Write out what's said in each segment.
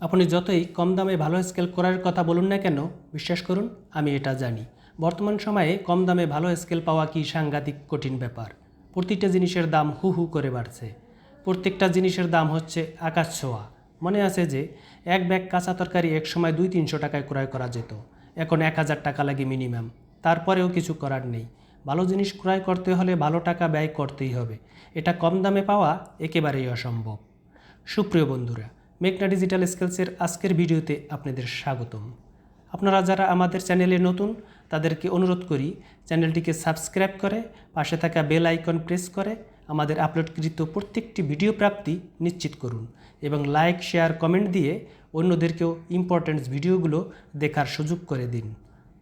আপনি যতই কম দামে ভালো স্কেল করার কথা বলুন না কেন, বিশ্বাস করুন, আমি এটা জানি। বর্তমান সময়ে কম দামে ভালো স্কেল পাওয়া কি সাংঘাতিক কঠিন ব্যাপার। প্রতিটা জিনিসের দাম হু হু করে বাড়ছে। প্রত্যেকটা জিনিসের দাম হচ্ছে আকাশ ছোঁয়া। মনে আছে যে, এক ব্যাগ কাঁচা তরকারি এক সময় দুই তিনশো টাকায় ক্রয় করা যেত। এখন এক হাজার টাকা লাগে মিনিমাম। তারপরেও কিছু করার নেই। ভালো জিনিস ক্রয় করতে হলে ভালো টাকা ব্যয় করতেই হবে। এটা কম দামে পাওয়া একেবারেই অসম্ভব। সুপ্রিয় বন্ধুরা মেঘনা ডিজিটাল স্কিলসের আজকের ভিডিওতে আপনাদের স্বাগতম। আপনারা যারা আমাদের চ্যানেলে নতুন, তাদেরকে অনুরোধ করি চ্যানেলটিকে সাবস্ক্রাইব করে, পাশে থাকা বেল আইকন প্রেস করে আমাদের আপলোডকৃত প্রত্যেকটি ভিডিও প্রাপ্তি নিশ্চিত করুন এবং লাইক, শেয়ার, কমেন্ট দিয়ে অন্যদেরকেও ইম্পর্ট্যান্ট ভিডিওগুলো দেখার সুযোগ করে দিন।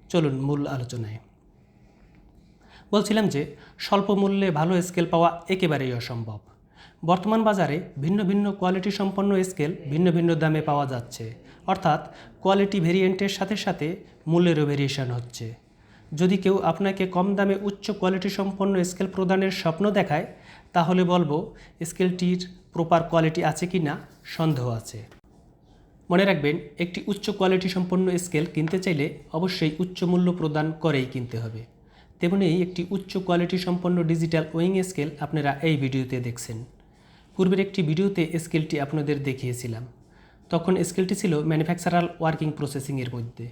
চলুন মূল আলোচনায়। বলছিলাম যে, স্বল্প মূল্যে ভালো স্কেল পাওয়া একেবারেই অসম্ভব। বর্তমান বাজারে ভিন্ন ভিন্ন কোয়ালিটি সম্পন্ন স্কেল ভিন্ন ভিন্ন দামে পাওয়া যাচ্ছে। অর্থাৎ কোয়ালিটি ভেরিয়েন্টের সাথে সাথে মূল্যেরও ভেরিয়েশন হচ্ছে। যদি কেউ আপনাকে কম দামে উচ্চ কোয়ালিটি সম্পন্ন স্কেল প্রদানের স্বপ্ন দেখায়, তাহলে বলব স্কেলটির প্রপার কোয়ালিটি আছে কি না সন্দেহ আছে। মনে রাখবেন, একটি উচ্চ কোয়ালিটি সম্পন্ন স্কেল কিনতে চাইলে অবশ্যই উচ্চ মূল্য প্রদান করেই কিনতে হবে। তেমনি একটি উচ্চ কোয়ালিটি সম্পন্ন ডিজিটাল ওয়িং স্কেল আপনারা এই ভিডিওতে দেখছেন। পূর্বের একটি ভিডিওতে স্কেলটি আপনাদের দেখিয়েছিলাম। তখন স্কেলটি ছিল ম্যানুফ্যাকচারাল ওয়ার্কিং প্রসেসিংয়ের মধ্যে।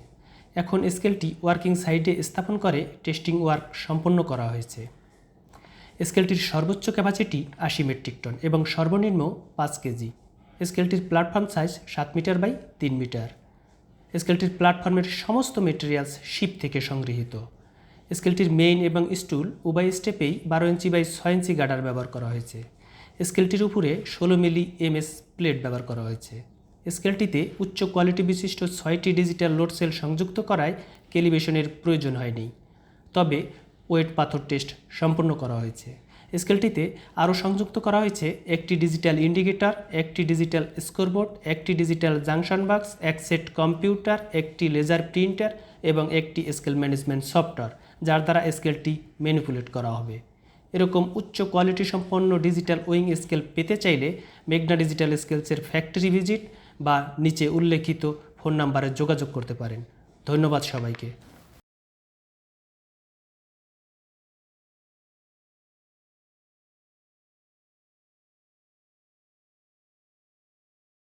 এখন স্কেলটি ওয়ার্কিং সাইডে স্থাপন করে টেস্টিং ওয়ার্ক সম্পন্ন করা হয়েছে। স্কেলটির সর্বোচ্চ ক্যাপাসিটি আশি মেট্রিক টন এবং সর্বনিম্ন পাঁচ কেজি। স্কেলটির প্ল্যাটফর্ম সাইজ সাত মিটার বাই তিন মিটার। স্কেলটির প্ল্যাটফর্মের সমস্ত মেটেরিয়ালস শিপ থেকে সংগৃহীত। স্কেলটির মেইন এবং স্টুল উভয় স্টেপেই বারো ইঞ্চি বাই ছয় ইঞ্চি গার্ডার ব্যবহার করা হয়েছে। স্কেলটির উপরে ষোলো মিলি এমএস প্লেট ব্যবহার করা হয়েছে। স্কেলটিতে উচ্চ কোয়ালিটি বিশিষ্ট ছয়টি ডিজিটাল লোড সেল সংযুক্ত করায় ক্যালিব্রেশনের প্রয়োজন হয়নি। তবে ওয়েট পাথর টেস্ট সম্পন্ন করা হয়েছে। স্কেলটিতে আরও সংযুক্ত করা হয়েছে একটি ডিজিটাল ইন্ডিকেটর, একটি ডিজিটাল স্কোরবোর্ড, একটি ডিজিটাল জাংশন বাক্স, এক সেট কম্পিউটার, একটি লেজার প্রিন্টার এবং একটি স্কেল ম্যানেজমেন্ট সফটওয়্যার, যার দ্বারা স্কেলটি ম্যানিপুলেট করা হবে। এরকম উচ্চ কোয়ালিটি সম্পন্ন ডিজিটাল ওয়িং স্কেল পেতে চাইলে মেঘনা ডিজিটাল স্কেলসের ফ্যাক্টরি ভিজিট বা নিচে উল্লেখিত ফোন নাম্বারে যোগাযোগ করতে পারেন। ধন্যবাদ সবাইকে।